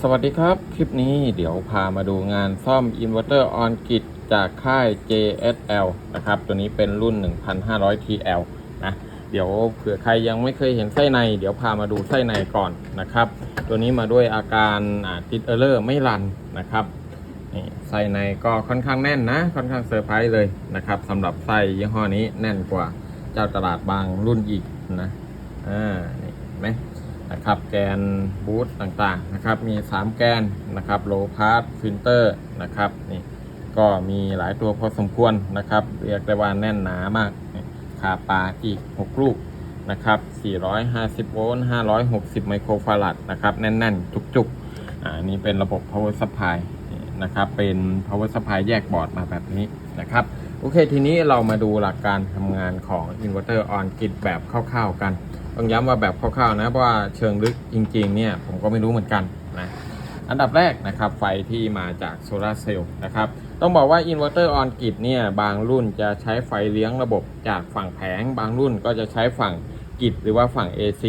สวัสดีครับ คลิปนี้เดี๋ยวพามาดูงานซ่อมอินเวอร์เตอร์ออนกิจจากค่าย JSL นะครับ ตัวนี้เป็นรุ่น 1500 TL นะ เดี๋ยวเผื่อใครยังไม่เคยเห็นไส้ใน เดี๋ยวพามาดูไส้ในก่อนนะครับ ตัวนี้มาด้วยอาการติดเออร์เลอร์ไม่รันนะครับนี่ไส้ในก็ค่อนข้างแน่นนะ ค่อนข้างเซอร์ไพรส์เลยนะครับสำหรับไส้ยี่ห้อนี้แน่นกว่าเจ้าตลาดบางรุ่นอีกนะอ่านี่ไหม นะครับ แกนบูทต่างๆนะครับ มี 3 แกนนะครับโลพาร์ f ฟิลเตอร์นะครับนี่ก็มีหลายตัวพอสมควรนะครับ เรียกได้ว่าแน่นหนามากคาปาอีก 6 ลูกนะครับ 450 โวลต์ 560 ไมโครฟาราดนะครับ แน่น ๆ จุกๆอ่านี่เป็นระบบ power supply นี่นะครับ เป็น power supply แยกบอร์ดมาแบบนี้นะครับ โอเค ทีนี้เรามาดูหลักการทำงานของ inverter on grid แบบคร่าว ๆ กัน ต้องย้ำว่าแบบคร่าวๆนะ เพราะว่าเชิงลึกจริงๆเนี่ยผมก็ไม่รู้เหมือนกันนะอันดับแรกนะครับไฟที่มาจากโซลาร์เซลล์นะครับต้องบอกว่าอินเวอร์เตอร์ออนกิดเนี่ยบางรุ่นจะใช้ไฟเลี้ยงระบบจากฝั่งแผง บางรุ่นก็จะใช้ฝั่งกิดหรือว่าฝั่ง AC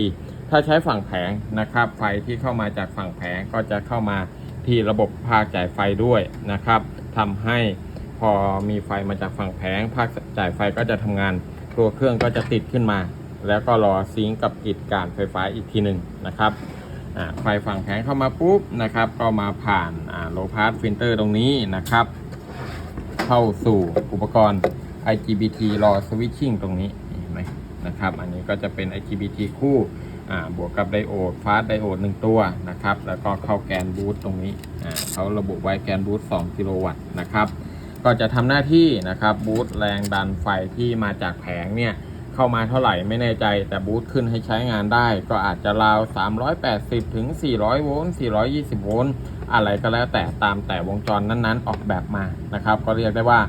ถ้าใช้ฝั่งแผงนะครับไฟที่เข้ามาจากฝั่งแผงก็จะเข้ามาที่ระบบภาคจ่ายไฟด้วยนะครับทำให้พอมีไฟมาจากฝั่งแผง ภาคจ่ายไฟก็จะทำงาน ตัวเครื่องก็จะติดขึ้นมา แล้วก็รอซิงกับกิจการไฟฟ้าอีกทีหนึ่งนะครับไฟฝั่งแผงเข้ามาปุ๊บนะครับก็มาผ่านโลพาร์ฟิลเตอร์ตรงนี้นะครับ เข้าสู่อุปกรณ์ IGBT รอสวิตชิ่งตรงนี้เห็นไหมนะครับ อันนี้ก็จะเป็น IGBT คู่บวกกับไดโอดฟาสไดโอดหนึ่งตัวนะครับ แล้วก็เข้าแกนบูตตรงนี้เขาระบุไว้แกนบูต2กิโลวัตต์นะครับ ก็จะทำหน้าที่นะครับบูตแรงดันไฟที่มาจากแผงเนี่ย เข้ามาเท่าไหร่ไม่แน่ใจ แต่บูตขึ้นให้ใช้งานได้ ก็อาจจะราว 380 ถึง 400 โวลต์ 420 โวลต์ อะไรก็แล้วแต่ตามแต่วงจรนั้นๆ ออกแบบมานะครับ ก็เรียกได้ว่า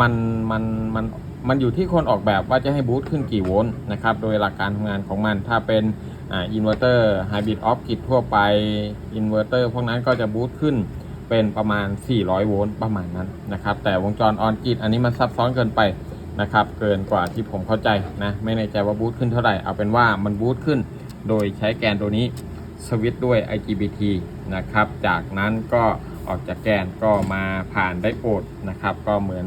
มันมันมันมันอยู่ที่คนออกแบบว่าจะให้บูตขึ้นกี่โวลต์นะครับ โดยหลักการทำงานของมันถ้าเป็นอ่าอินเวอร์เตอร์ไฮบริดออฟกิดทั่วไปอินเวอร์เตอร์พวกนั้นก็จะบูตขึ้นเป็นประมาณ 400 โวลต์ประมาณนั้นนะครับ แต่วงจรออนกิดอันนี้มันซับซ้อนเกินไป นะครับ เกินกว่าที่ผมเข้าใจนะไม่แน่ใจว่าบูตขึ้นเท่าไหร่เอาเป็นว่ามันบูตขึ้น โดยใช้แกนตัวนี้สวิตด้วย IGBT นะครับ จากนั้นก็ออกจากแกนก็มาผ่านไดโอดนะครับ ก็เหมือน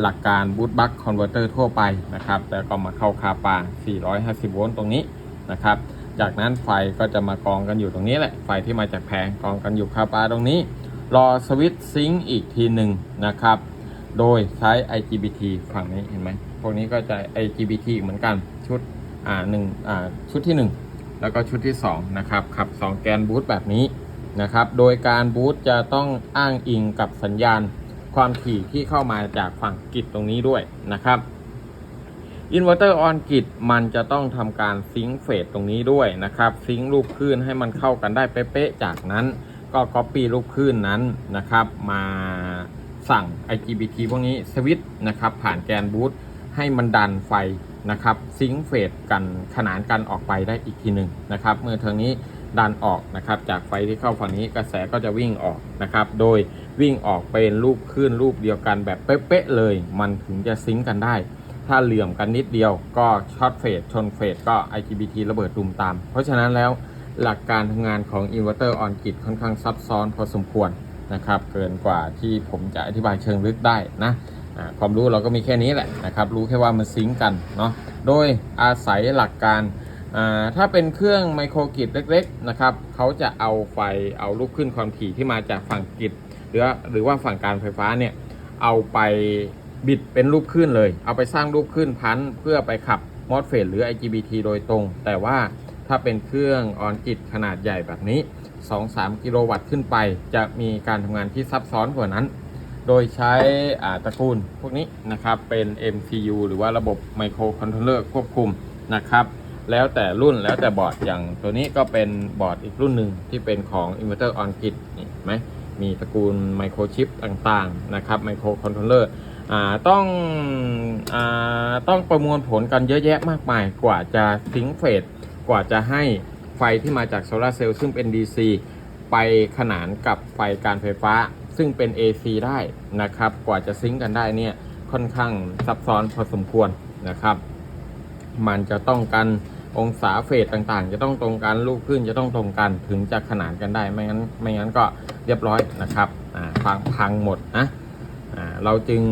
หลักการบูตบัคคอนเวอร์เตอร์ทั่วไปนะครับแล้วก็มาเข้าคาปา 450 โวลต์ตรงนี้นะครับ จากนั้นไฟก็จะมากองกันอยู่ตรงนี้แหละ ไฟที่มาจากแผงกองกันอยู่คาปาตรงนี้ รอสวิตซิงอีกทีหนึ่งนะครับ โดยใช้ IGBT ฝั่งนี้เห็นไหมพวกนี้ก็จะ IGBT เหมือนกันชุดอ่าหนึ่งอ่าชุดที่ 1 แล้วก็ชุดที่2นะครับขับ 2 แกนบูตแบบนี้นะครับโดยการบูตจะต้องอ้างอิงกับสัญญาณความถี่ที่เข้ามาจากฝั่งกิจตรงนี้ด้วยนะครับอินเวอร์เตอร์ออนกิจมันจะต้องทำการซิงเฟสตรงนี้ด้วยนะครับซิงค์ลูกคลื่นให้มันเข้ากันได้เป๊ะๆจากนั้น ก็ Copy ลูกคลื่นนั้นนะครับมา สั่ง IGBT พวกนี้สวิตช์นะครับผ่านแกนบูตให้มันดันไฟนะครับซิงค์เฟสกันขนานกันออกไปได้อีกทีหนึ่งนะครับเมื่อทางนี้ดันออกนะครับจากไฟที่เข้าฝั่งนี้กระแสก็จะวิ่งออกนะครับโดยวิ่งออกเป็นรูปคลื่นรูปเดียวกันแบบเป๊ะๆเลย มันถึงจะซิงค์กันได้ ถ้าเหลื่อมกันนิดเดียวก็ช็อตเฟสชนเฟสก็ IGBT ระเบิดดุมตาม เพราะฉะนั้นแล้วหลักการทำงานของ Inverter on Grid ค่อนข้างซับซ้อนพอสมควร นะครับ เกินกว่าที่ผมจะอธิบายเชิงลึกได้นะความรู้เราก็มีแค่นี้แหละนะครับ รู้แค่ว่ามันซิงกันเนาะโดยอาศัยหลักการถ้าเป็นเครื่องไมโครกิดเล็กๆนะครับเขาจะเอาไฟเอาลูกขึ้นความถี่ที่มาจากฝั่งกิดหรือหรือว่าฝั่งการไฟฟ้าเนี่ยเอาไปบิดเป็นรูปขึ้นเลย เอาไปสร้างรูปขึ้นพันเพื่อไปขับมอสเฟตหรือ IGBT โดยตรง แต่ว่าถ้าเป็นเครื่องออนกิดขนาดใหญ่แบบนี้ 2-3 กิโลวัตต์ขึ้นไป จะมีการทำงานที่ซับซ้อนกว่านั้น โดยใช้ตระกูลพวกนี้นะครับเป็น MCU หรือว่าระบบไมโครคอนโทรลเลอร์ควบคุมนะครับแล้วแต่รุ่นแล้วแต่บอร์ดอย่างตัวนี้ก็เป็นบอร์ดอีกรุ่นหนึ่งที่เป็นของ Inverter on Grid นี่ไหมมีตระกูลไมโครชิปต่างๆนะครับไมโครคอนโทรลเลอร์ต้องอต้องประมวลผลกันเยอะแยะมากมายกว่าจะซิงเฟสกว่าจะให้ ไฟที่มาจากโซลาร์เซลล์ซึ่งเป็น DC ไปขนานกับไฟการไฟฟ้า ซึ่งเป็น AC ได้นะครับ กว่าจะซิงกันได้เนี่ยค่อนข้างซับซ้อนพอสมควรนะครับ มันจะต้องกันองศาเฟสต่างๆ จะต้องตรงกันลูกขึ้นจะต้องตรงกันถึงจะขนานกันได้ไม่งั้นไม่งั้นก็เรียบร้อยนะครับพังพังหมดนะเราจึง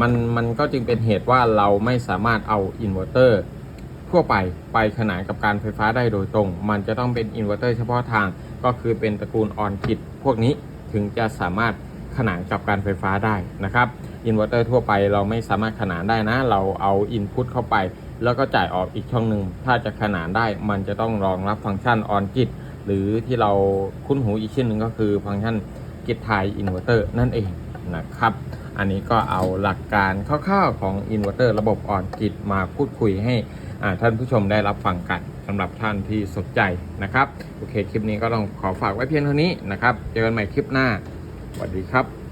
มันมันก็จึงเป็นเหตุว่าเราไม่สามารถเอาอินเวอร์เตอร์ ทั่วไปไปขนานกับการไฟฟ้าได้โดยตรง มันจะต้องเป็นอินเวอร์เตอร์เฉพาะทาง ก็คือเป็นตระกูลออนคิดพวกนี้ถึงจะสามารถขนานกับการไฟฟ้าได้นะครับอินเวอร์เตอร์ทั่วไปเราไม่สามารถขนานได้นะ เราเอาอินพุตเข้าไป แล้วก็จ่ายออกอีกช่องหนึ่งถ้าจะขนานได้มันจะต้องรองรับฟังก์ชันออนกิตหรือที่เราคุ้นหูอีกชื่อหนึ่งก็คือฟังก์ชันกิตไทอินเวอร์เตอร์นั่นเองนะครับ อันนี้ก็เอาหลักการคร่าวๆของอินเวอร์เตอร์ระบบออนกิตมาพูดคุยให้ ท่านผู้ชมได้รับฟังกันสำหรับท่านที่สนใจนะครับ โอเค คลิปนี้ก็ต้องขอฝากไว้เพียงเท่านี้นะครับ เจอกันใหม่คลิปหน้าสวัสดีครับ